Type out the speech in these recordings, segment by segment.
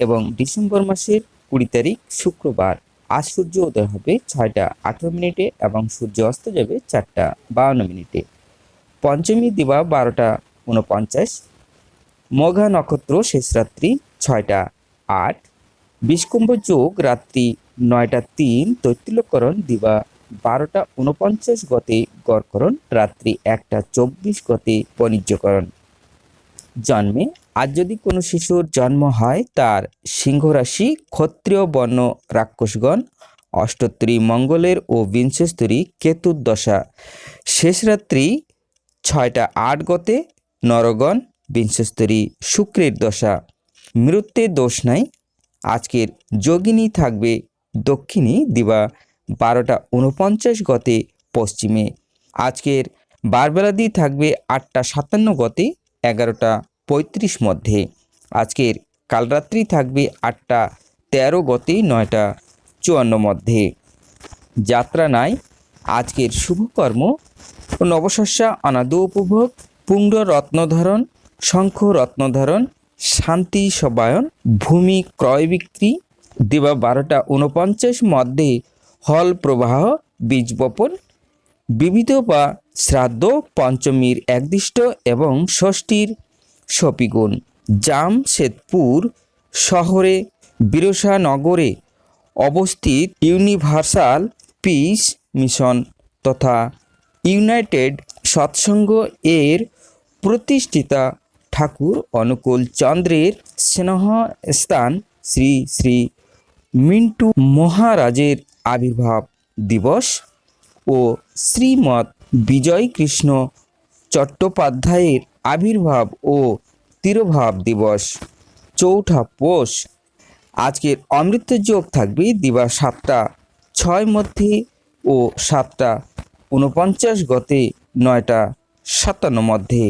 এবং ডিসেম্বর মাসের কুড়ি তারিখ শুক্রবার। আজ সূর্য উদয় হবে ছয়টা আঠেরো মিনিটে এবং সূর্য অস্ত যাবে চারটা বাউন্ন মিনিটে। পঞ্চমী দিবা বারোটা উনপঞ্চাশ। মঘা নক্ষত্র শেষ রাত্রি ছয়টা আট। বিষকুম্ভ যোগ রাত্রি নয়টা তিন। তৈতিলকরণ দিবা বারোটা উনপঞ্চাশ গতে গড়করণ, রাত্রি একটা চব্বিশ গতে বাণিজ্যকরণ জন্মে আজ যদি কোনো শিশুর জন্ম হয়, তার সিংহ রাশি ক্ষত্রিয় বর্ণ রাক্ষসগণ অষ্টোত্তরী মঙ্গলের ও বিংশস্তরী কেতুর দশা। শেষ রাত্রি ছয়টা আট গতে নরগণ, বিংশস্তরী শুক্রের দশা। মৃত্যুর দোষ নাই। আজকের যোগিনী থাকবে দক্ষিণী দিবা বারোটা উনপঞ্চাশ গতে পশ্চিমে। আজকের বারবেলাদি থাকবে আটটা সাতান্ন গতে এগারোটা পঁয়ত্রিশ মধ্যে। আজকের কালরাত্রি থাকবে আটটা, তেরো গতে নয়টা, চুয়ান্ন মধ্যে। যাত্রা নাই, আজকের শুভকর্ম, নবশস্যা, অনাদ উপভোগ পুণ্ড রত্নধারণ শঙ্খ রত্নধারণ শান্তি সবায়ন ভূমি ক্রয় বিক্রি, দেবা বারোটা উনপঞ্চাশ মধ্যে হল প্রবাহ, বীজ বপন, বিবিধ বা শ্রাদ্ধ, পঞ্চমীর একদিষ্ট এবং ষষ্ঠীর সপিগুণ জামশেদপুর শহরে বিরসানগরে অবস্থিত ইউনিভার্সাল পিস মিশন তথা ইউনাইটেড সৎসঙ্গ এর প্রতিষ্ঠিতা ঠাকুর অনুকূল চন্দ্রের স্নেহ স্থান শ্রী শ্রী মিন্টু মহারাজের আবির্ভাব দিবস ও শ্রীমৎ বিজয় কৃষ্ণ চট্টোপাধ্যায়ের আবির্ভাব ও তিরোভাব দিবস চৌঠা পোষ। আজকের অমৃত যোগ থাকবে দিবা সাতটা, ছয় মধ্যে ও সাতটা উনপঞ্চাশ গতে নয়টা, সাতান্ন মধ্যে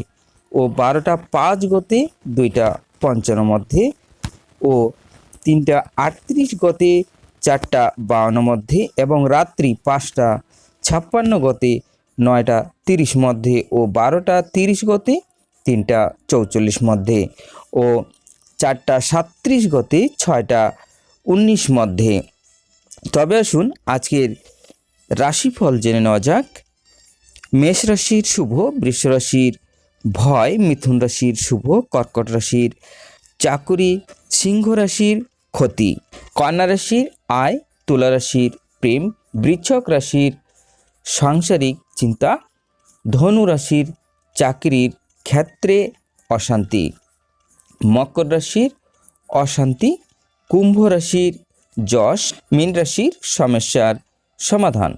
ও বারোটা পাঁচ গতে দুইটা, পঞ্চান্ন মধ্যে ও তিনটা আটত্রিশ গতে চারটা, বাউন্ন মধ্যে এবং রাত্রি পাঁচটা, ছাপ্পান্ন গতে নয়টা, তিরিশ মধ্যে ও বারোটা, তিরিশ গতে তিনটা চৌচল্লিশ মধ্যে ও চারটা সাত্রিশ গতে, ছয়টা উনিশ মধ্যে। তবে আসুন আজকের রাশিফল জেনে নেওয়া যাক। মেষ রাশির শুভ, বৃষ রাশির ভয়, মিথুন রাশির শুভ, কর্কট রাশির চাকুরি, সিংহ রাশির ক্ষতি। কন্যা রাশির আয়, তুলা রাশির প্রেম বৃচ্ছক রাশির সাংসারিক চিন্তা, ধনু রাশির চাকরির ক্ষেত্রে অশান্তি। মকর রাশির অশান্তি কুম্ভ রাশির যশ মীন রাশির সমস্যার সমাধান।